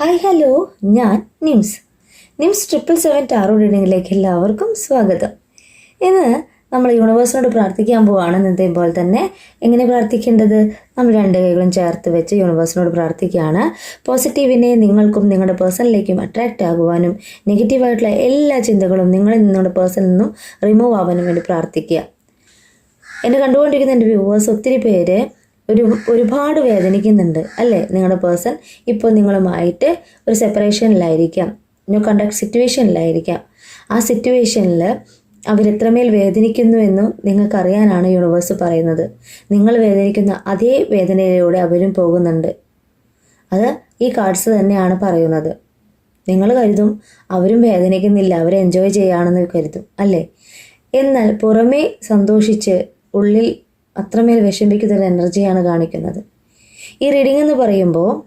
Hi hello. ഞാൻ Nims. Nims triple seven tarot റീഡിങ്ങിലേക്ക് എല്ലാവർക്കും സ്വാഗതം. ഇന്ന് നമ്മൾ യൂണിവേഴ്സിനോട് പ്രാർത്ഥിക്കാൻ പോവുകയാണ് പോലെ തന്നെ എങ്ങനെ പ്രാർത്ഥിക്കേണ്ടത്? നമ്മൾ രണ്ട് കൈകളും ചേർത്ത് വെച്ച് യൂണിവേഴ്സിനോട് പ്രാർത്ഥിക്കുകയാണ്. പോസിറ്റീവിനെ നിങ്ങൾക്കും നിങ്ങളുടെ പേഴ്സണിലേക്കും അട്രാക്റ്റ് ആകുവാനും നെഗറ്റീവായിട്ടുള്ള എല്ലാ ചിന്തകളും നിങ്ങളിൽ നിങ്ങളുടെ പേഴ്സണിൽ നിന്നും റിമൂവ് ആവാനും വേണ്ടി പ്രാർത്ഥിക്കുക. എന്നെ കണ്ടുകൊണ്ടിരിക്കുന്ന എന്റെ വ്യൂവേഴ്സ് ഒത്തിരി പേര് ഒരു ഒരുപാട് വേദനിക്കുന്നുണ്ട് അല്ലേ? നിങ്ങളുടെ പേഴ്സൺ. ഇപ്പോൾ നിങ്ങളുമായിട്ട് ഒരു സെപ്പറേഷനിലായിരിക്കാം. No conduct സിറ്റുവേഷനിലായിരിക്കാം. ആ സിറ്റുവേഷനിൽ അവരെത്രമേൽ വേദനിക്കുന്നു എന്നും നിങ്ങൾക്കറിയാനാണ് യൂണിവേഴ്സ് പറയുന്നത്. നിങ്ങൾ വേദനിക്കുന്ന അതേ വേദനയിലൂടെ അവരും പോകുന്നുണ്ട്. അത് ഈ കാർഡ്സ് തന്നെയാണ് പറയുന്നത്. നിങ്ങൾ കരുതും അവരും വേദനിക്കുന്നില്ല അവർ എൻജോയ് ചെയ്യുകയാണെന്ന് കരുതും അല്ലേ? എന്നാൽ പുറമേ സന്തോഷിച്ച് ഉള്ളിൽ അത്രമേൽ വിഷമിക്കുന്ന ഒരു എനർജിയാണ് കാണിക്കുന്നത്. ഈ റീഡിംഗ് എന്ന് പറയുമ്പോൾ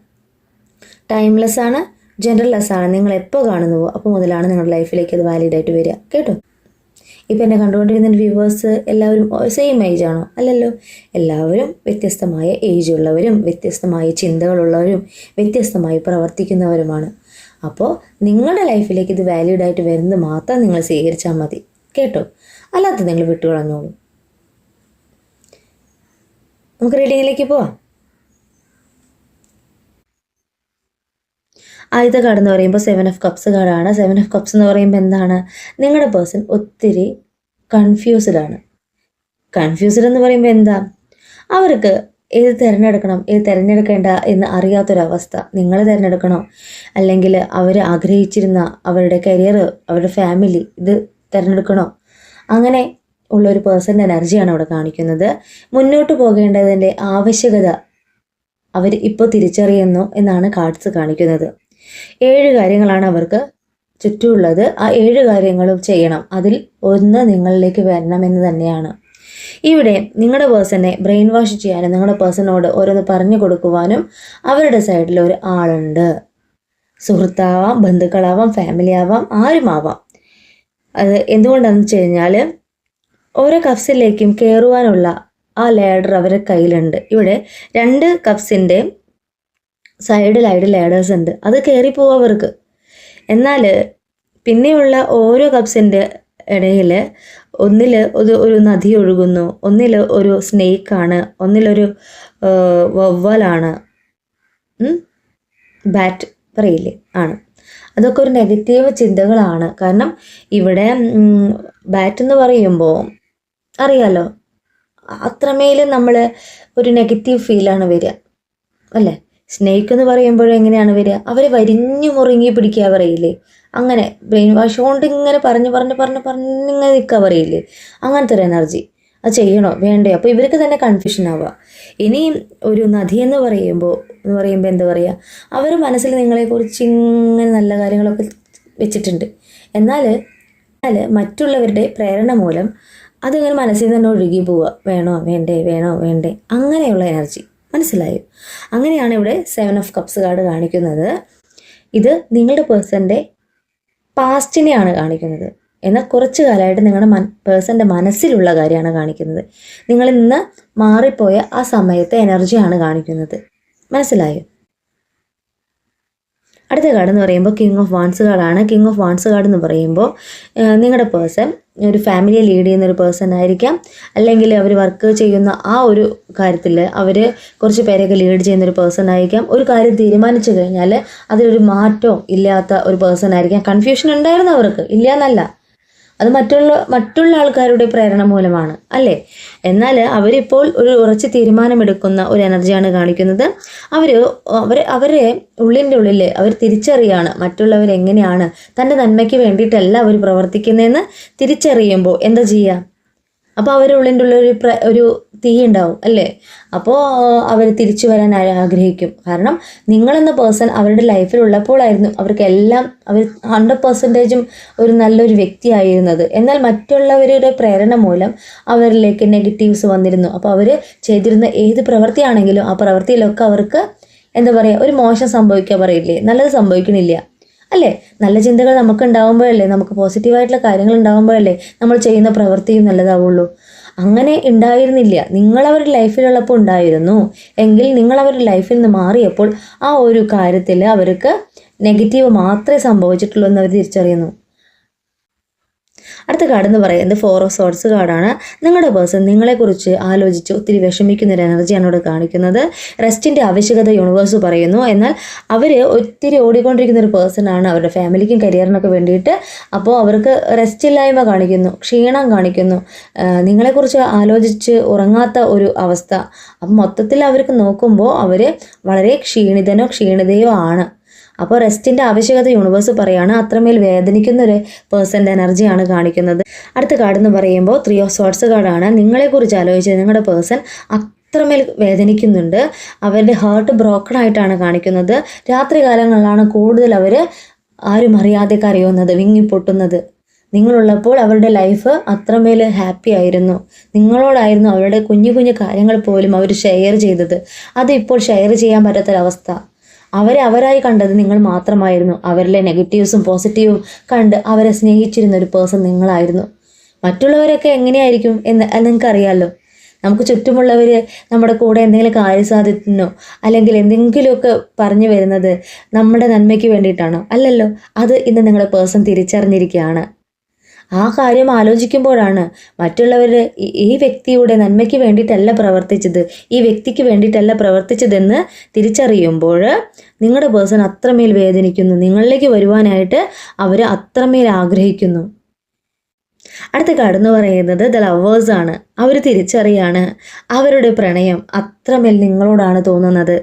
ടൈംലെസ് ആണ് ജനറൽലെസ് ആണ്. നിങ്ങൾ എപ്പോൾ കാണുന്നുവോ അപ്പോൾ മുതലാണ് നിങ്ങളുടെ ലൈഫിലേക്ക് അത് വാലിഡ് ആയിട്ട് വരിക. കേട്ടോ? ഇപ്പം എന്നെ കണ്ടുകൊണ്ടിരുന്ന വ്യൂവേഴ്സ് എല്ലാവരും സെയിം ഏജ് ആണോ? അല്ലല്ലോ. എല്ലാവരും വ്യത്യസ്തമായ ഏജ് ഉള്ളവരും വ്യത്യസ്തമായ ചിന്തകളുള്ളവരും വ്യത്യസ്തമായി പ്രവർത്തിക്കുന്നവരുമാണ്. അപ്പോൾ നിങ്ങളുടെ ലൈഫിലേക്ക് ഇത് വാലിഡ് ആയിട്ട് വരുന്നത് മാത്രം നിങ്ങൾ സ്വീകരിച്ചാൽ മതി. കേട്ടോ? അല്ലാത്ത നിങ്ങൾ വിട്ടുകളഞ്ഞോളൂ. നമുക്ക് റീഡിങ്ങിലേക്ക് പോവാം. ആദ്യത്തെ കാർഡ് എന്ന് പറയുമ്പോൾ സെവൻ ഓഫ് കപ്സ് കാർഡാണ് സെവൻ ഓഫ് കപ്സ് എന്ന് പറയുമ്പോൾ എന്താണ്? നിങ്ങളുടെ പേഴ്സൺ ഒത്തിരി കൺഫ്യൂസ്ഡ് ആണ്. കൺഫ്യൂസ്ഡ് എന്ന് പറയുമ്പോൾ എന്താ? അവർക്ക് ഏത് തിരഞ്ഞെടുക്കണം ഏത് തിരഞ്ഞെടുക്കേണ്ട എന്ന് അറിയാത്തൊരവസ്ഥ. നിങ്ങൾ തിരഞ്ഞെടുക്കണോ. അല്ലെങ്കിൽ അവർ ആഗ്രഹിച്ചിരുന്ന അവരുടെ കരിയർ അവരുടെ ഫാമിലി ഇത് തിരഞ്ഞെടുക്കണോ? അങ്ങനെ ഉള്ള ഒരു പേഴ്സന്റെ എനർജിയാണ് അവിടെ കാണിക്കുന്നത്. മുന്നോട്ട് പോകേണ്ടതിന്റെ ആവശ്യകത അവർ ഇപ്പോൾ തിരിച്ചറിയുന്നു എന്നാണ് കാർഡ്സ് കാണിക്കുന്നത്. ഏഴ് കാര്യങ്ങളാണ് അവർക്ക് ചുറ്റുമുള്ളത്. ആ ഏഴ് കാര്യങ്ങളും ചെയ്യണം. അതിൽ ഒന്ന് നിങ്ങളിലേക്ക് വരണമെന്ന് തന്നെയാണ്. ഇവിടെ നിങ്ങളുടെ പേഴ്സണെ ബ്രെയിൻ വാഷ് ചെയ്യാനും നിങ്ങളുടെ പേഴ്സണോട് ഓരോന്ന് പറഞ്ഞു കൊടുക്കുവാനും അവരുടെ സൈഡിൽ ഒരു ആളുണ്ട്. സുഹൃത്താവാം ബന്ധുക്കളാവാം ഫാമിലി ആവാം ആരുമാവാം. അത് എന്തുകൊണ്ടാണെന്ന് വെച്ച് കഴിഞ്ഞാൽ ഓരോ കപ്സിലേക്കും കയറുവാനുള്ള ആ ലേഡർ അവരുടെ കയ്യിലുണ്ട്. ഇവിടെ രണ്ട് കപ്സിന്റെ സൈഡിലായിട്ട് ലേഡേഴ്സ് ഉണ്ട്. അത് കയറിപ്പോവും അവർക്ക്. എന്നാൽ പിന്നെയുള്ള ഓരോ കപ്സിന്റെ ഇടയിൽ ഒന്നിൽ ഒരു ഒരു നദി ഒഴുകുന്നു. ഒന്നിൽ ഒരു സ്നേക്കാണ് ഒന്നിലൊരു വവ്വാലാണ്. ബാറ്റ് പറയില്ലേ ആണ്. അതൊക്കെ ഒരു നെഗറ്റീവ് ചിന്തകളാണ്. കാരണം ഇവിടെ ബാറ്റ് എന്ന് പറയുമ്പോൾ അറിയാലോ? അത്രമേൽ നമ്മൾ ഒരു നെഗറ്റീവ് ഫീലാണ് വരിക. അല്ലേ? സ്നേക്ക് എന്ന് പറയുമ്പോഴും എങ്ങനെയാണ് വരിക? അവർ വരിഞ്ഞു മുറുങ്ങി പിടിക്കുക പറയില്ലേ? അങ്ങനെ ബ്രെയിൻ വാഷ് കൊണ്ട് ഇങ്ങനെ പറഞ്ഞ് പറഞ്ഞ് പറഞ്ഞ് പറഞ്ഞിങ്ങനെ നിൽക്കുക പറയില്ലേ? അങ്ങനത്തെ ഒരു എനർജി അത് ചെയ്യണോ? വേണ്ടേ? അപ്പോൾ ഇവർക്ക് തന്നെ കൺഫ്യൂഷൻ ആവുക. ഇനി ഒരു നദി എന്ന് പറയുമ്പോൾ എന്ന് പറയുമ്പോൾ എന്താ പറയുക അവർ മനസ്സിൽ നിങ്ങളെക്കുറിച്ച് ഇങ്ങനെ നല്ല കാര്യങ്ങളൊക്കെ വെച്ചിട്ടുണ്ട്. എന്നാൽ എന്നാൽ മറ്റുള്ളവരുടെ പ്രേരണ മൂലം അതിങ്ങനെ മനസ്സിൽ തന്നെ ഒഴുകി പോവുക. വേണോ? വേണ്ടേ? വേണോ? വേണ്ടേ? അങ്ങനെയുള്ള എനർജി മനസ്സിലായോ? അങ്ങനെയാണ് ഇവിടെ സെവൻ ഓഫ് കപ്സ് കാർഡ് കാണിക്കുന്നത്. ഇത് നിങ്ങളുടെ പേഴ്സന്റെ പാസ്റ്റിനെയാണ് കാണിക്കുന്നത്. എന്നാൽ കുറച്ച് കാലമായിട്ട് നിങ്ങളുടെ മൻ പേഴ്സന്റെ മനസ്സിലുള്ള കാര്യമാണ് കാണിക്കുന്നത്. നിങ്ങളിൽ നിന്ന് മാറിപ്പോയ ആ സമയത്തെ എനർജിയാണ് കാണിക്കുന്നത്. മനസ്സിലായോ? അടുത്ത കാർഡ് എന്ന് പറയുമ്പോൾ കിങ് ഓഫ് വാൺസ് കാർഡാണ് കിങ് ഓഫ് വാൺസ് കാർഡ് എന്ന് പറയുമ്പോൾ നിങ്ങളുടെ പേഴ്സൺ ഒരു ഫാമിലിയെ ലീഡ് ചെയ്യുന്ന ഒരു പേഴ്സൺ ആയിരിക്കാം. അല്ലെങ്കിൽ അവർ വർക്ക് ചെയ്യുന്ന ആ ഒരു കാര്യത്തിൽ അവർ കുറച്ച് പേരെയൊക്കെ ലീഡ് ചെയ്യുന്ന ഒരു പേഴ്സൺ ആയിരിക്കാം. ഒരു കാര്യം തീരുമാനിച്ചു കഴിഞ്ഞാൽ അതിലൊരു മാറ്റവും ഇല്ലാത്ത ഒരു പേഴ്സൺ ആയിരിക്കാം. കൺഫ്യൂഷൻ ഉണ്ടായിരുന്നു അവർക്ക്. ഇല്ല എന്നല്ല അത് മറ്റുള്ള മറ്റുള്ള ആൾക്കാരുടെ പ്രേരണ മൂലമാണ് അല്ലേ? എന്നാൽ അവരിപ്പോൾ ഒരു ഉറച്ച തീരുമാനമെടുക്കുന്ന ഒരു എനർജിയാണ് കാണിക്കുന്നത്. അവർ അവർ അവരെ ഉള്ളിന്റെ ഉള്ളിൽ അവർ തിരിച്ചറിയാണ് മറ്റുള്ളവർ എങ്ങനെയാണ് തന്റെ നന്മയ്ക്ക് വേണ്ടിയിട്ടല്ല അവർ പ്രവർത്തിക്കുന്നതെന്ന് തിരിച്ചറിയുമ്പോൾ എന്താ ചെയ്യുക? അപ്പോൾ അവരുടെ ഉള്ളിൽ പ്ര ഒരു തീ ഉണ്ടാവും അല്ലേ അപ്പോൾ അവർ തിരിച്ചു വരാൻ ആഗ്രഹിക്കും? കാരണം നിങ്ങളെന്ന പേഴ്സൺ അവരുടെ ലൈഫിൽ ഉള്ളപ്പോഴായിരുന്നു അവർക്ക് എല്ലാം അവർ ഹൺഡ്രഡ് പെർസെന്റേജും ഒരു നല്ലൊരു വ്യക്തിയായിരുന്നത്. എന്നാൽ മറ്റുള്ളവരുടെ പ്രേരണ മൂലം അവരിലേക്ക് നെഗറ്റീവ്സ് വന്നിരുന്നു. അപ്പോൾ അവർ ചെയ്തിരുന്ന ഏത് പ്രവൃത്തിയാണെങ്കിലും ആ പ്രവൃത്തിയിലൊക്കെ അവർക്ക് എന്താ പറയുക ഒരു മോശം സംഭവിക്കാൻ പറയില്ലേ? നല്ലത് സംഭവിക്കണില്ല. അല്ലേ? നല്ല ചിന്തകൾ നമുക്ക് ഉണ്ടാകുമ്പോഴല്ലേ നമുക്ക് പോസിറ്റീവായിട്ടുള്ള കാര്യങ്ങൾ ഉണ്ടാകുമ്പോഴല്ലേ നമ്മൾ ചെയ്യുന്ന പ്രവൃത്തിയും നല്ലതാവുള്ളൂ. അങ്ങനെ ഉണ്ടായിരുന്നില്ല. നിങ്ങൾ അവരുടെ ലൈഫിലുള്ളപ്പോൾ ഉണ്ടായിരുന്നു. എങ്കിൽ നിങ്ങൾ അവരുടെ ലൈഫിൽ നിന്ന് മാറിയപ്പോൾ ആ ഒരു കാര്യത്തിൽ അവർക്ക് നെഗറ്റീവ് മാത്രമേ സംഭവിച്ചിട്ടുള്ളൂ എന്ന് അവർ തിരിച്ചറിയുന്നു. അടുത്ത കാർഡ് എന്ന് പറയുന്നത് ഫോർ ഓഫ് സോർട്സ് കാർഡാണ് നിങ്ങളുടെ പേഴ്സൺ നിങ്ങളെക്കുറിച്ച് ആലോചിച്ച് ഒത്തിരി വിഷമിക്കുന്ന ഒരു എനർജിയാണ് ഇവിടെ കാണിക്കുന്നത്. റെസ്റ്റിന്റെ ആവശ്യകത യൂണിവേഴ്സ് പറയുന്നു. എന്നാൽ അവർ ഒത്തിരി ഓടിക്കൊണ്ടിരിക്കുന്ന ഒരു പേഴ്സൺ ആണ്. അവരുടെ ഫാമിലിക്കും കരിയറിനൊക്കെ വേണ്ടിയിട്ട് അപ്പോൾ അവർക്ക് റെസ്റ്റ് ഇല്ലായ്മ കാണിക്കുന്നു ക്ഷീണം കാണിക്കുന്നു. നിങ്ങളെക്കുറിച്ച് ആലോചിച്ച് ഉറങ്ങാത്ത ഒരു അവസ്ഥ. അപ്പം മൊത്തത്തിൽ അവർക്ക് നോക്കുമ്പോൾ അവർ വളരെ ക്ഷീണിതനോ ക്ഷീണിതയോ ആണ്. അപ്പോൾ റെസ്റ്റിന്റെ ആവശ്യകത യൂണിവേഴ്സ് പറയുകയാണ് അത്രമേൽ വേദനിക്കുന്ന ഒരു പേഴ്സന്റെ എനർജിയാണ് കാണിക്കുന്നത്. അടുത്ത കാർഡ് എന്ന് പറയുമ്പോൾ ത്രീ ഓഫ് സോട്ട്സ് കാർഡാണ് നിങ്ങളെക്കുറിച്ച് ആലോചിച്ച് നിങ്ങളുടെ പേഴ്സൺ അത്രമേൽ വേദനിക്കുന്നുണ്ട്. അവരുടെ ഹാർട്ട് ബ്രോക്കൺ ആയിട്ടാണ് കാണിക്കുന്നത്. രാത്രി കാലങ്ങളിലാണ് കൂടുതൽ അവർ ആരും അറിയാതെ കരയുന്നത് വിങ്ങിപ്പൊട്ടുന്നത്. നിങ്ങളുള്ളപ്പോൾ അവരുടെ ലൈഫ് അത്രമേൽ ഹാപ്പി ആയിരുന്നു. നിങ്ങളോടായിരുന്നു അവരുടെ കുഞ്ഞു കുഞ്ഞു കാര്യങ്ങൾ പോലും അവർ ഷെയർ ചെയ്തത്. അത് ഇപ്പോൾ ഷെയർ ചെയ്യാൻ പറ്റാത്തൊരവസ്ഥ. അവരെ അവരായി കണ്ടത് നിങ്ങൾ മാത്രമായിരുന്നു. അവരിലെ നെഗറ്റീവ്സും പോസിറ്റീവും കണ്ട് അവരെ സ്നേഹിച്ചിരുന്ന ഒരു പേഴ്സൺ നിങ്ങളായിരുന്നു. മറ്റുള്ളവരൊക്കെ എങ്ങനെയായിരിക്കും എന്ന് നിങ്ങൾക്കറിയാമല്ലോ നമുക്ക് ചുറ്റുമുള്ളവർ നമ്മുടെ കൂടെ എന്തെങ്കിലും കാര്യസാധ്യത്തിനോ അല്ലെങ്കിൽ എന്തെങ്കിലുമൊക്കെ പറഞ്ഞു വരുന്നത് നമ്മുടെ നന്മയ്ക്ക് വേണ്ടിയിട്ടാണോ? അല്ലല്ലോ. അത് ഇന്ന് നിങ്ങളുടെ പേഴ്സൺ തിരിച്ചറിഞ്ഞിരിക്കുകയാണ്. ആ കാര്യം ആലോചിക്കുമ്പോഴാണ് മറ്റുള്ളവർ ഈ വ്യക്തിയുടെ നന്മയ്ക്ക് വേണ്ടിയിട്ടല്ല പ്രവർത്തിച്ചത് ഈ വ്യക്തിക്ക് വേണ്ടിയിട്ടല്ല പ്രവർത്തിച്ചതെന്ന് തിരിച്ചറിയുമ്പോൾ നിങ്ങളുടെ പേഴ്സൺ അത്രമേൽ വേദനിക്കുന്നു. നിങ്ങളിലേക്ക് വരുവാനായിട്ട് അവർ അത്രമേൽ ആഗ്രഹിക്കുന്നു. അടുത്ത കടന്നു പറയുന്നത് ദ ലവേഴ്സ് ആണ്. അവർ തിരിച്ചറിയാണ് അവരുടെ പ്രണയം അത്രമേൽ നിങ്ങളോടാണ് തോന്നുന്നത്.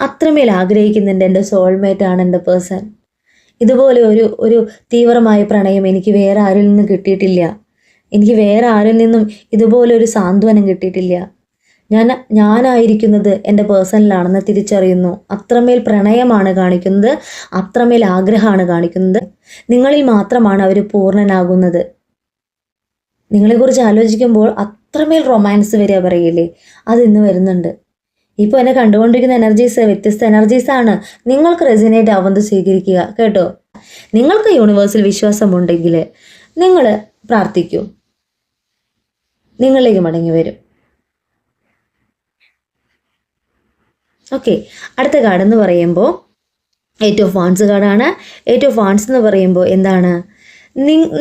അത്രമേൽ ആഗ്രഹിക്കുന്നുണ്ട് എന്റെ സോൾമേറ്റ് ആണ് എന്റെ പേഴ്സൺ. ഇതുപോലെ ഒരു ഒരു തീവ്രമായ പ്രണയം എനിക്ക് വേറെ ആരിൽ നിന്നും കിട്ടിയിട്ടില്ല. എനിക്ക് വേറെ ആരിൽ നിന്നും ഇതുപോലെ ഒരു സാന്ത്വനം കിട്ടിയിട്ടില്ല. ഞാൻ ഞാനായിരിക്കുന്നത് എന്റെ പേഴ്സണലാണെന്ന് തിരിച്ചറിയുന്നു. അത്രമേൽ പ്രണയമാണ് കാണിക്കുന്നത് അത്രമേൽ ആഗ്രഹമാണ് കാണിക്കുന്നത്. നിങ്ങളിൽ മാത്രമാണ് അവർ പൂർണനാകുന്നത്. നിങ്ങളെക്കുറിച്ച് ആലോചിക്കുമ്പോൾ അത്രമേൽ റൊമാൻസ് വരിക പറയില്ലേ അതിന്ന് വരുന്നുണ്ട്. ഇപ്പോൾ എന്നെ കണ്ടുകൊണ്ടിരിക്കുന്ന എനർജീസ് വ്യത്യസ്ത എനർജീസ് ആണ് നിങ്ങൾക്ക് റെസിനേറ്റ് ആവുന്നത് സ്വീകരിക്കുക കേട്ടോ? നിങ്ങൾക്ക് യൂണിവേഴ്സിൽ വിശ്വാസമുണ്ടെങ്കിൽ നിങ്ങൾ പ്രാർത്ഥിക്കൂ. നിങ്ങളിലേക്ക് മടങ്ങി വരും. ഓക്കെ അടുത്ത കാർഡ് എന്ന് പറയുമ്പോൾ എയ്റ്റ് ഓഫ് വാൺസ് കാർഡാണ് എയ്റ്റ് ഓഫ് വാൺസ് എന്ന് പറയുമ്പോൾ എന്താണ്?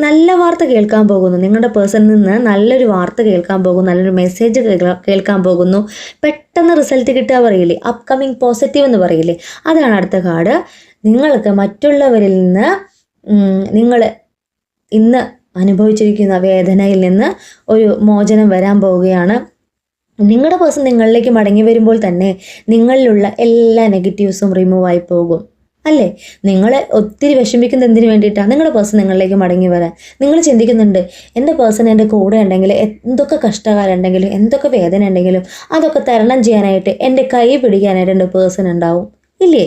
നല്ല വാർത്ത കേൾക്കാൻ പോകുന്നു. നിങ്ങളുടെ പേഴ്സണിൽ നിന്ന് നല്ലൊരു വാർത്ത കേൾക്കാൻ പോകുന്നു. നല്ലൊരു മെസ്സേജ് കേൾക്കാൻ പോകുന്നു. പെട്ടെന്ന് റിസൾട്ട് കിട്ടുക പറയില്ലേ? അപ്കമിങ് പോസിറ്റീവ് എന്ന് പറയില്ലേ? അതാണ് അടുത്ത കാർഡ്. നിങ്ങൾക്ക് മറ്റുള്ളവരിൽ നിന്ന് നിങ്ങൾ ഇന്ന് അനുഭവിച്ചിരിക്കുന്ന വേദനയിൽ നിന്ന് ഒരു മോചനം വരാൻ പോവുകയാണ്. നിങ്ങളുടെ പേഴ്സൺ നിങ്ങളിലേക്ക് മടങ്ങി വരുമ്പോൾ തന്നെ നിങ്ങളിലുള്ള എല്ലാ നെഗറ്റീവ്സും റിമൂവ് ആയി പോകും. അല്ലേ? നിങ്ങളെ ഒത്തിരി വിഷമിക്കുന്നത് എന്തിനു വേണ്ടിയിട്ടാണ് നിങ്ങളുടെ പേഴ്സൺ നിങ്ങളിലേക്ക് മടങ്ങി വരാൻ. നിങ്ങൾ ചിന്തിക്കുന്നുണ്ട് എന്റെ പേഴ്സൺ എന്റെ കൂടെ ഉണ്ടെങ്കിൽ എന്തൊക്കെ കഷ്ടകാലം ഉണ്ടെങ്കിലും എന്തൊക്കെ വേദന ഉണ്ടെങ്കിലും അതൊക്കെ തരണം ചെയ്യാനായിട്ട് എന്റെ കൈ പിടിക്കാനായിട്ട് എന്റെ പേഴ്സൺ ഉണ്ടാവും. ഇല്ലേ?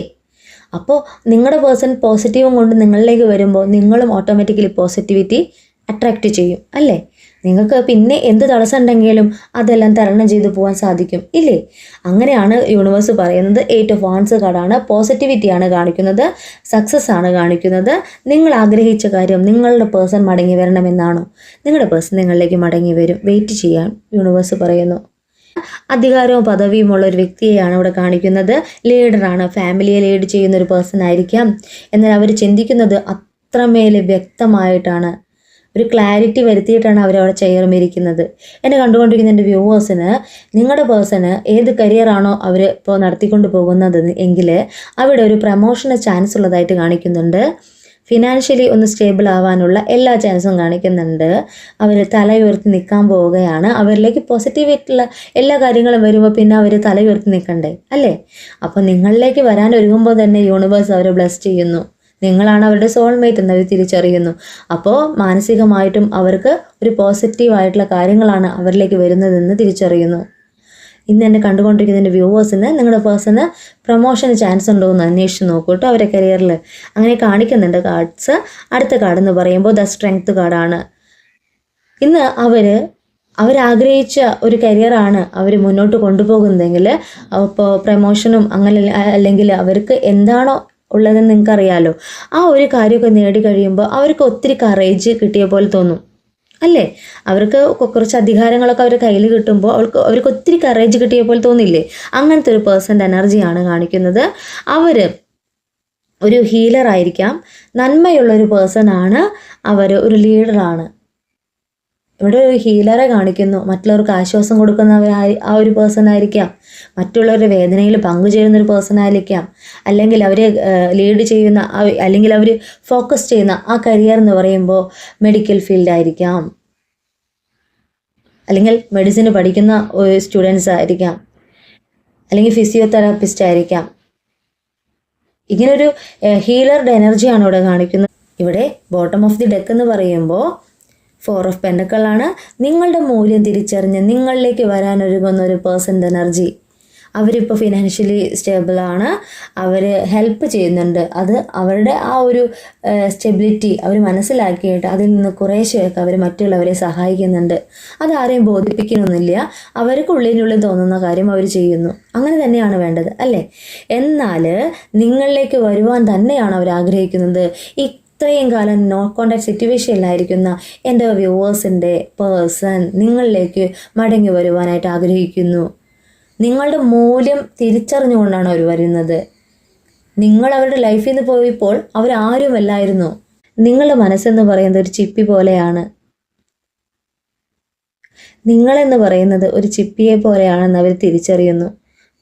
അപ്പോൾ നിങ്ങളുടെ പേഴ്സൺ പോസിറ്റീവും കൊണ്ട് നിങ്ങളിലേക്ക് വരുമ്പോൾ നിങ്ങളും ഓട്ടോമാറ്റിക്കലി പോസിറ്റിവിറ്റി അട്രാക്റ്റ് ചെയ്യും അല്ലേ? നിങ്ങൾക്ക് പിന്നെ എന്ത് തടസ്സം ഉണ്ടെങ്കിലും അതെല്ലാം തരണം ചെയ്തു പോകാൻ സാധിക്കും ഇല്ലേ? അങ്ങനെയാണ് യൂണിവേഴ്സ് പറയുന്നത്. എയ്റ്റ് ഓഫ് വാൺസ് കാർഡാണ് പോസിറ്റിവിറ്റിയാണ് കാണിക്കുന്നത്. സക്സസ് ആണ് കാണിക്കുന്നത്. നിങ്ങൾ ആഗ്രഹിച്ച കാര്യം നിങ്ങളുടെ പേഴ്സൺ മടങ്ങി വരണമെന്നാണോ? നിങ്ങളുടെ പേഴ്സൺ നിങ്ങളിലേക്ക് മടങ്ങി വരും. വെയിറ്റ് ചെയ്യാൻ യൂണിവേഴ്സ് പറയുന്നു. അധികാരവും പദവിയും ഉള്ള ഒരു വ്യക്തിയെയാണ് ഇവിടെ കാണിക്കുന്നത്. ലീഡറാണ് ഫാമിലിയെ ലീഡ് ചെയ്യുന്ന ഒരു പേഴ്സൺ ആയിരിക്കാം. എന്നാൽ അവർ ചിന്തിക്കുന്നത് അത്രമേൽ വ്യക്തമായിട്ടാണ്. ഒരു ക്ലാരിറ്റി വരുത്തിയിട്ടാണ് അവർ അവിടെ ചെയർമിരിക്കുന്നത് എന്നെ കണ്ടുകൊണ്ടിരിക്കുന്ന എന്റെ വ്യൂവേഴ്സിന് നിങ്ങളുടെ പേഴ്സണ് ഏത് കരിയറാണോ അവർ ഇപ്പോൾ നടത്തിക്കൊണ്ട് പോകുന്നത് എങ്കിൽ അവിടെ ഒരു പ്രമോഷന് ചാൻസ് ഉള്ളതായിട്ട് കാണിക്കുന്നുണ്ട്. ഫിനാൻഷ്യലി ഒന്ന് സ്റ്റേബിൾ ആവാനുള്ള എല്ലാ ചാൻസും കാണിക്കുന്നുണ്ട്. അവർ തല ഉയർത്തി നിൽക്കാൻ പോവുകയാണ്. അവരിലേക്ക് പോസിറ്റീവായിട്ടുള്ള എല്ലാ കാര്യങ്ങളും വരുമ്പോൾ പിന്നെ അവർ തല ഉയർത്തി നിൽക്കണ്ടേ അല്ലേ? അപ്പോൾ നിങ്ങളിലേക്ക് വരാൻ ഒരുങ്ങുമ്പോൾ തന്നെ യൂണിവേഴ്സ് അവരെ ബ്ലസ് ചെയ്യുന്നു. നിങ്ങളാണ് അവരുടെ സോൾമേറ്റ് എന്നവർ തിരിച്ചറിയുന്നു. അപ്പോൾ മാനസികമായിട്ടും അവർക്ക് ഒരു പോസിറ്റീവായിട്ടുള്ള കാര്യങ്ങളാണ് അവരിലേക്ക് വരുന്നതെന്ന് തിരിച്ചറിയുന്നു. ഇന്ന് എന്നെ കണ്ടുകൊണ്ടിരിക്കുന്ന എന്റെ വ്യൂവേഴ്സിന് നിങ്ങളുടെ പേഴ്സണ് പ്രൊമോഷന് ചാൻസ് ഉണ്ടോ എന്ന് അന്വേഷിച്ച് നോക്കൂ കേട്ടോ അവരെ കരിയറിൽ അങ്ങനെ കാണിക്കുന്നുണ്ട് കാർഡ്സ് അടുത്ത കാർഡ് എന്ന് പറയുമ്പോൾ ദ സ്ട്രെങ്ത് കാർഡാണ് ഇന്ന് അവർ അവരാഗ്രഹിച്ച ഒരു കരിയറാണ് അവർ മുന്നോട്ട് കൊണ്ടുപോകുന്നതെങ്കിൽ അപ്പോൾ പ്രമോഷനും അങ്ങനെ അല്ലെങ്കിൽ അവർക്ക് എന്താണോ ഉള്ളതെന്ന് നിങ്ങൾക്കറിയാലോ. ആ ഒരു കാര്യമൊക്കെ നേടി കഴിയുമ്പോൾ അവർക്ക് ഒത്തിരി കറേജ് കിട്ടിയ പോലെ തോന്നും. അല്ലേ? അവർക്ക് കുറച്ച് അധികാരങ്ങളൊക്കെ അവരുടെ കയ്യിൽ കിട്ടുമ്പോൾ അവൾക്ക് അവർക്ക് ഒത്തിരി കറേജ് കിട്ടിയ പോലെ തോന്നില്ലേ? അങ്ങനത്തെ ഒരു പേഴ്സന്റെ എനർജിയാണ് കാണിക്കുന്നത്. അവർ ഒരു ഹീലർ ആയിരിക്കാം. നന്മയുള്ള ഒരു പേഴ്സൺ ആണ്. അവർ ഒരു ലീഡറാണ് ഇവിടെ ഒരു ഹീലറെ കാണിക്കുന്നു. മറ്റുള്ളവർക്ക് ആശ്വാസം കൊടുക്കുന്നവരായി ആ ഒരു പേഴ്സൺ ആയിരിക്കാം. മറ്റുള്ളവരുടെ വേദനയിൽ പങ്കുചേരുന്ന ഒരു പേഴ്സൺ ആയിരിക്കാം. അല്ലെങ്കിൽ അവരെ ലീഡ് ചെയ്യുന്ന അല്ലെങ്കിൽ അവർ ഫോക്കസ് ചെയ്യുന്ന ആ കരിയർ എന്ന് പറയുമ്പോൾ മെഡിക്കൽ ഫീൽഡ് ആയിരിക്കാം. അല്ലെങ്കിൽ മെഡിസിൻ പഠിക്കുന്ന സ്റ്റുഡൻസ് ആയിരിക്കാം. അല്ലെങ്കിൽ ഫിസിയോതെറാപ്പിസ്റ്റ് ആയിരിക്കാം. ഇങ്ങനൊരു ഹീലറുടെ എനർജിയാണ് ഇവിടെ കാണിക്കുന്നത്. ഇവിടെ ബോട്ടം ഓഫ് ദി ഡെക്ക് എന്ന് പറയുമ്പോൾ ഫോർ ഓഫ് പെൻഡക്കളാണ് നിങ്ങളുടെ മൂല്യം തിരിച്ചറിഞ്ഞ് നിങ്ങളിലേക്ക് വരാൻ വരാനൊരുങ്ങുന്ന ഒരു പേഴ്സന്റെ എനർജി അവരിപ്പോൾ ഫിനാൻഷ്യലി സ്റ്റേബിളാണ് അവർ ഹെൽപ്പ് ചെയ്യുന്നുണ്ട്. അത് അവരുടെ ആ ഒരു സ്റ്റെബിലിറ്റി അവർ മനസ്സിലാക്കിയിട്ട് അതിൽ നിന്ന് കുറേശ്ശെയൊക്കെ അവർ മറ്റുള്ളവരെ സഹായിക്കുന്നുണ്ട്. അത് ആരെയും ബോധിപ്പിക്കണമെന്നില്ല അവർക്കുള്ളിനുള്ളിൽ തോന്നുന്ന കാര്യം അവർ ചെയ്യുന്നു. അങ്ങനെ തന്നെയാണ് വേണ്ടത് അല്ലേ? എന്നാൽ നിങ്ങളിലേക്ക് വരുവാൻ തന്നെയാണ് അവർ ആഗ്രഹിക്കുന്നത്. ഇത്രയും കാലം നോ കോണ്ടാക്ട് സിറ്റുവേഷനിലായിരിക്കുന്ന എന്റെ വ്യൂവേഴ്സിന്റെ പേഴ്സൺ നിങ്ങളിലേക്ക് മടങ്ങി വരുവാനായിട്ട് ആഗ്രഹിക്കുന്നു. നിങ്ങളുടെ മൂല്യം തിരിച്ചറിഞ്ഞുകൊണ്ടാണ് അവർ വരുന്നത്. നിങ്ങൾ അവരുടെ ലൈഫിൽ നിന്ന് പോയപ്പോൾ അവരാരുമല്ലായിരുന്നു നിങ്ങളുടെ മനസ്സെന്ന് പറയുന്നത് ഒരു ചിപ്പി പോലെയാണ്. നിങ്ങളെന്ന് പറയുന്നത് ഒരു ചിപ്പിയെ പോലെയാണെന്ന് അവർ തിരിച്ചറിയുന്നു.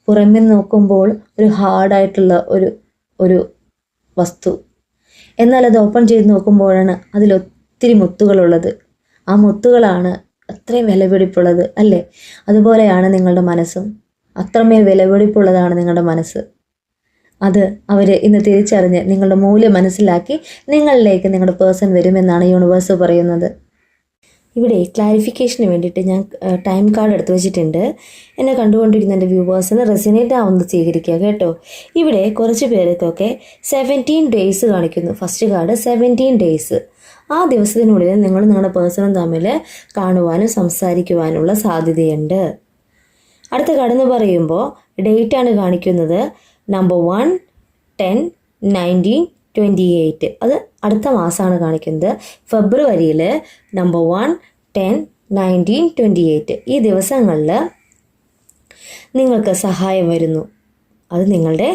പുറമെ നോക്കുമ്പോൾ ഒരു ഹാർഡായിട്ടുള്ള ഒരു ഒരു വസ്തു. എന്നാൽ അത് ഓപ്പൺ ചെയ്ത് നോക്കുമ്പോഴാണ് അതിലൊത്തിരി മുത്തുകളുള്ളത്. ആ മുത്തുകളാണ് അത്രയും വിലപിടിപ്പുള്ളത് അല്ലേ? അതുപോലെയാണ് നിങ്ങളുടെ മനസ്സും. അത്രമേൽ വിലപിടിപ്പുള്ളതാണ് നിങ്ങളുടെ മനസ്സ്. അത് അവർ ഇന്ന് തിരിച്ചറിഞ്ഞ് നിങ്ങളുടെ മൂല്യം മനസ്സിലാക്കി നിങ്ങളിലേക്ക് നിങ്ങളുടെ പേഴ്സൺ വരുമെന്നാണ് യൂണിവേഴ്സ് പറയുന്നത്. ഇവിടെ ക്ലാരിഫിക്കേഷന് വേണ്ടിയിട്ട് ഞാൻ ടൈം കാർഡ് എടുത്തു വെച്ചിട്ടുണ്ട്. എന്നെ കണ്ടുകൊണ്ടിരിക്കുന്ന എന്റെ വ്യൂവേഴ്സിന് റെസിനേറ്റ് ആവുന്നത് സ്വീകരിക്കുക കേട്ടോ. ഇവിടെ കുറച്ച് പേർക്കൊക്കെ സെവന്റീൻ ഡേയ്സ് കാണിക്കുന്നു. ഫസ്റ്റ് കാർഡ് സെവന്റീൻ ഡേയ്സ് ആ ദിവസത്തിനുള്ളിൽ നിങ്ങൾ നിങ്ങളുടെ പേഴ്സണും തമ്മിൽ കാണുവാനും സംസാരിക്കുവാനുള്ള സാധ്യതയുണ്ട്. അടുത്ത കാർഡെന്ന് പറയുമ്പോൾ ഡേറ്റ് ആണ് കാണിക്കുന്നത്. Number one ten nineteen twenty eight അത് അടുത്ത മാസമാണ് കാണിക്കുന്നത്. ഫെബ്രുവരിയിൽ number one ten nineteen twenty eight ഈ ദിവസങ്ങളിൽ നിങ്ങൾക്ക് സഹായം വരുന്നു. അത് നിങ്ങളുടെ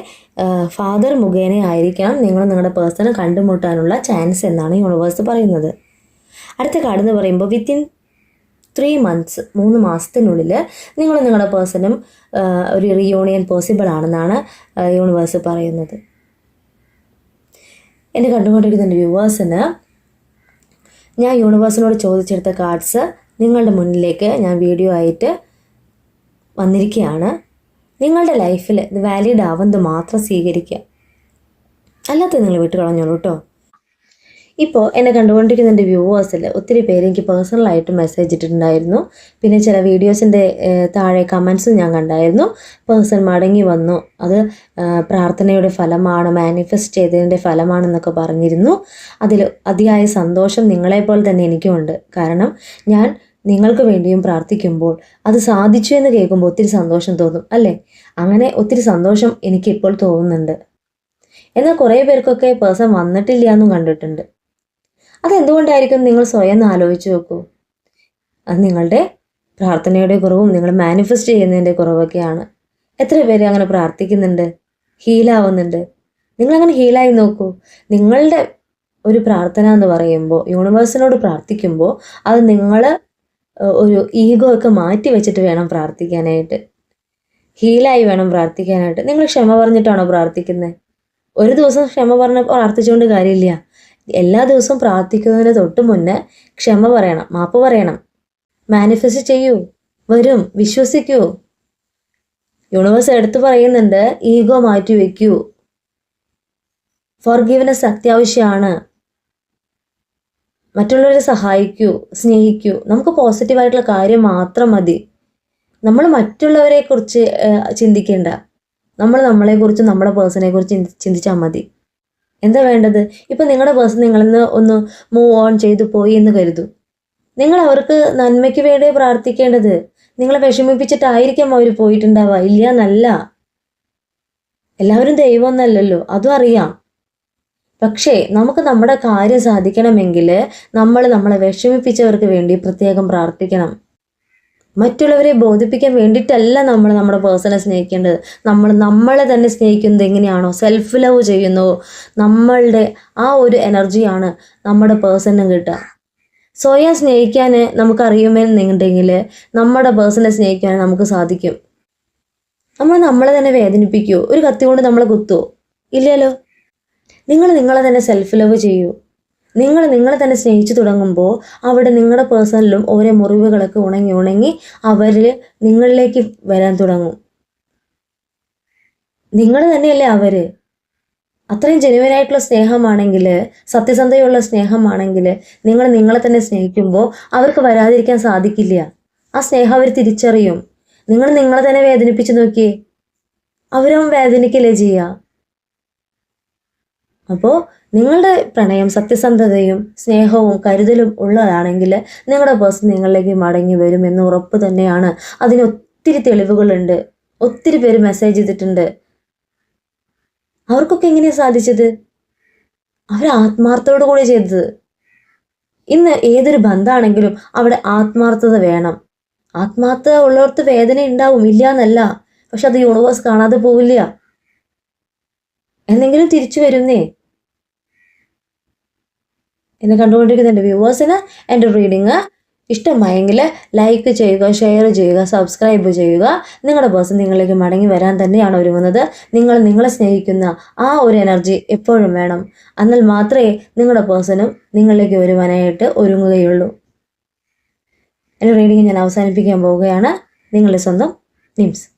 ഫാദർ മുഖേന ആയിരിക്കണം. നിങ്ങൾ നിങ്ങളുടെ പേഴ്സണെ കണ്ടുമുട്ടാനുള്ള ചാൻസ് എന്നാണ് യൂണിവേഴ്സ് പറയുന്നത്. അടുത്ത കാർഡ് എന്ന് പറയുമ്പോൾ വിത്തിൻ ത്രീ മന്ത്സ് മൂന്ന് മാസത്തിനുള്ളിൽ നിങ്ങൾ നിങ്ങളുടെ പേഴ്സണും ഒരു റിയൂണിയൻ പോസിബിൾ ആണെന്നാണ് യൂണിവേഴ്സ് പറയുന്നത്. എന്നെ കണ്ടുകൊണ്ടിരിക്കുന്ന വ്യൂവേഴ്സിന് ഞാൻ യൂണിവേഴ്സിനോട് ചോദിച്ചെടുത്ത കാർഡ്സ് നിങ്ങളുടെ മുന്നിലേക്ക് ഞാൻ വീഡിയോ ആയിട്ട് വന്നിരിക്കുകയാണ്. നിങ്ങളുടെ ലൈഫിൽ ഇത് വാലിഡ് ആവുന്നത് മാത്രം സ്വീകരിക്കുക. അല്ലാത്ത നിങ്ങൾ വിട്ടുകളഞ്ഞോളൂ കേട്ടോ ഇപ്പോൾ എന്നെ കണ്ടുകൊണ്ടിരിക്കുന്ന എന്റെ വ്യൂവേഴ്സിൽ ഒത്തിരി പേര് എനിക്ക് പേഴ്സണലായിട്ട് മെസ്സേജ് ഇട്ടിട്ടുണ്ടായിരുന്നു. പിന്നെ ചില വീഡിയോസിന്റെ താഴെ കമൻസും ഞാൻ കണ്ടായിരുന്നു. പേഴ്സൺ മടങ്ങി വന്നു. അത് പ്രാർത്ഥനയുടെ ഫലമാണ് മാനിഫെസ്റ്റ് ചെയ്തതിന്റെ ഫലമാണെന്നൊക്കെ പറഞ്ഞിരുന്നു. അതിൽ അതിയായ സന്തോഷം നിങ്ങളെപ്പോലെ തന്നെ എനിക്കുമുണ്ട്. കാരണം ഞാൻ നിങ്ങൾക്ക് വേണ്ടിയും പ്രാർത്ഥിക്കുമ്പോൾ അത് സാധിച്ചു എന്ന് കേൾക്കുമ്പോൾ ഒത്തിരി സന്തോഷം തോന്നും അല്ലേ? അങ്ങനെ ഒത്തിരി സന്തോഷം എനിക്കിപ്പോൾ തോന്നുന്നുണ്ട്. എന്നാൽ കുറേ പേർക്കൊക്കെ പേഴ്സൺ വന്നിട്ടില്ല എന്നും കണ്ടിട്ടുണ്ട്. അതെന്തുകൊണ്ടായിരിക്കും നിങ്ങൾ സ്വയം ആലോചിച്ച് നോക്കൂ? അത് നിങ്ങളുടെ പ്രാർത്ഥനയുടെ കുറവും നിങ്ങൾ മാനിഫെസ്റ്റ് ചെയ്യുന്നതിന്റെ കുറവൊക്കെയാണ്. എത്ര പേര് അങ്ങനെ പ്രാർത്ഥിക്കുന്നുണ്ട് ഹീലാവുന്നുണ്ട് നിങ്ങളങ്ങനെ ഹീലായി നോക്കൂ. നിങ്ങളുടെ ഒരു പ്രാർത്ഥന എന്ന് പറയുമ്പോൾ യൂണിവേഴ്സിനോട് പ്രാർത്ഥിക്കുമ്പോൾ അത് നിങ്ങൾ ഒരു ഈഗോ ഒക്കെ മാറ്റി വെച്ചിട്ട് വേണം പ്രാർത്ഥിക്കാനായിട്ട്. ഹീലായി വേണം പ്രാർത്ഥിക്കാനായിട്ട്. നിങ്ങൾ ക്ഷമ പറഞ്ഞിട്ടാണോ പ്രാർത്ഥിക്കുന്നത് ഒരു ദിവസം ക്ഷമ പറഞ്ഞ പ്രാർത്ഥിച്ചുകൊണ്ട് കാര്യമില്ല. എല്ലാ ദിവസവും പ്രാർത്ഥിക്കുന്നതിന് തൊട്ട് മുന്നേ ക്ഷമ പറയണം മാപ്പ് പറയണം. മാനിഫെസ്റ്റ് ചെയ്യൂ വരും വിശ്വസിക്കൂ. യൂണിവേഴ്സ് എടുത്തു പറയുന്നുണ്ട് ഈഗോ മാറ്റി വയ്ക്കൂ. ഫോർ ഗീവനസ് അത്യാവശ്യമാണ്. മറ്റുള്ളവരെ സഹായിക്കൂ സ്നേഹിക്കൂ. നമുക്ക് പോസിറ്റീവായിട്ടുള്ള കാര്യം മാത്രം മതി. നമ്മൾ മറ്റുള്ളവരെ കുറിച്ച് ചിന്തിക്കേണ്ട. നമ്മൾ നമ്മളെക്കുറിച്ച് നമ്മുടെ പേഴ്സണെ കുറിച്ച് ചിന്തിച്ചാൽ മതി. എന്താ വേണ്ടത്? ഇപ്പം നിങ്ങളുടെ പേഴ്സൺ നിങ്ങളിൽ നിന്ന് ഒന്ന് മൂവ് ഓൺ ചെയ്തു പോയി എന്ന് കരുതൂ. നിങ്ങൾ അവർക്ക് നന്മയ്ക്ക് വേണ്ടി പ്രാർത്ഥിക്കേണ്ടത്. നിങ്ങളെ വിഷമിപ്പിച്ചിട്ടായിരിക്കാം അവർ പോയിട്ടുണ്ടാവുക. ഇല്ല എന്നല്ല എല്ലാവരും ദൈവം എന്നല്ലല്ലോ അതും അറിയാം. പക്ഷേ നമുക്ക് നമ്മുടെ കാര്യം സാധിക്കണമെങ്കിൽ നമ്മൾ നമ്മളെ വിഷമിപ്പിച്ചവർക്ക് വേണ്ടി പ്രത്യേകം പ്രാർത്ഥിക്കണം. മറ്റുള്ളവരെ ബോധിപ്പിക്കാൻ വേണ്ടിയിട്ടല്ല നമ്മൾ നമ്മുടെ പേഴ്സണെ സ്നേഹിക്കേണ്ടത്. നമ്മൾ നമ്മളെ തന്നെ സ്നേഹിക്കുന്നത് എങ്ങനെയാണോ? സെൽഫ് ലവ് ചെയ്യുന്നു. നമ്മളുടെ ആ ഒരു എനർജിയാണ് നമ്മുടെ പേഴ്സണിനും കിട്ടുക. സ്വയം സ്നേഹിക്കാൻ നമുക്കറിയുമെന്നുണ്ടെങ്കിൽ നമ്മുടെ പേഴ്സണെ സ്നേഹിക്കാൻ നമുക്ക് സാധിക്കും. നമ്മൾ നമ്മളെ തന്നെ വേദനിപ്പിക്കുമോ ഒരു കത്തി കൊണ്ട് നമ്മളെ കുത്തുമോ ഇല്ലല്ലോ. നിങ്ങൾ നിങ്ങളെ തന്നെ സെൽഫ് ലവ് ചെയ്യൂ. നിങ്ങൾ നിങ്ങളെ തന്നെ സ്നേഹിച്ചു തുടങ്ങുമ്പോൾ അവിടെ നിങ്ങളുടെ പേഴ്സണലിലും ഓരോ മുറിവുകളൊക്കെ ഉണങ്ങി ഉണങ്ങി അവരിൽ നിങ്ങളിലേക്ക് വരാൻ തുടങ്ങും. നിങ്ങൾ തന്നെയല്ലേ അവർ. അത്രയും ജനുവനായിട്ടുള്ള സ്നേഹമാണെങ്കിൽ സത്യസന്ധതയുള്ള സ്നേഹമാണെങ്കിൽ നിങ്ങൾ നിങ്ങളെ തന്നെ സ്നേഹിക്കുമ്പോൾ അവർക്ക് വരാതിരിക്കാൻ സാധിക്കില്ല. ആ സ്നേഹം അവർ തിരിച്ചറിയും. നിങ്ങൾ നിങ്ങളെ തന്നെ വേദനിപ്പിച്ച് നോക്കിയേ. അവരും വേദനിക്കല്ലേ ചെയ്യുക അപ്പോൾ നിങ്ങളുടെ പ്രണയം സത്യസന്ധതയും സ്നേഹവും കരുതലും ഉള്ളതാണെങ്കിൽ നിങ്ങളുടെ പേഴ്സൺ നിങ്ങളിലേക്ക് മടങ്ങി വരും എന്ന് ഉറപ്പ് തന്നെയാണ്. അതിന് ഒത്തിരി തെളിവുകളുണ്ട്. ഒത്തിരി പേര് മെസ്സേജ് ചെയ്തിട്ടുണ്ട്. അവർക്കൊക്കെ എങ്ങനെയാണ് സാധിച്ചത്? അവർ ആത്മാർത്ഥത്തോടു കൂടി ചെയ്തത്. ഇന്ന് ഏതൊരു ബന്ധമാണെങ്കിലും അവിടെ ആത്മാർത്ഥത വേണം. ആത്മാർത്ഥത ഉള്ളവർക്ക് വേദന ഉണ്ടാവും. ഇല്ല എന്നല്ല. പക്ഷെ അത് യൂണിവേഴ്സ് കാണാതെ പോവില്ല. എന്തെങ്കിലും തിരിച്ചു വരുന്നേ. എന്നെ കണ്ടുകൊണ്ടിരിക്കുന്ന എന്റെ വ്യൂവേഴ്സിന് എന്റെ റീഡിങ് ഇഷ്ടമായെങ്കിൽ ലൈക്ക് ചെയ്യുക ഷെയർ ചെയ്യുക സബ്സ്ക്രൈബ് ചെയ്യുക. നിങ്ങളുടെ ബോസ് നിങ്ങളിലേക്ക് മടങ്ങി വരാൻ തന്നെയാണ് ഒരുങ്ങുന്നത്. നിങ്ങൾ നിങ്ങളെ സ്നേഹിക്കുന്ന ആ ഒരു എനർജി എപ്പോഴും വേണം. എന്നാൽ മാത്രമേ നിങ്ങളുടെ പേഴ്സണും നിങ്ങളിലേക്ക് വരുവാനായിട്ട് ഒരുങ്ങുകയുള്ളൂ. എന്റെ റീഡിങ് ഞാൻ അവസാനിപ്പിക്കാൻ പോവുകയാണ്. നിങ്ങളുടെ സ്വന്തം നിംസ്.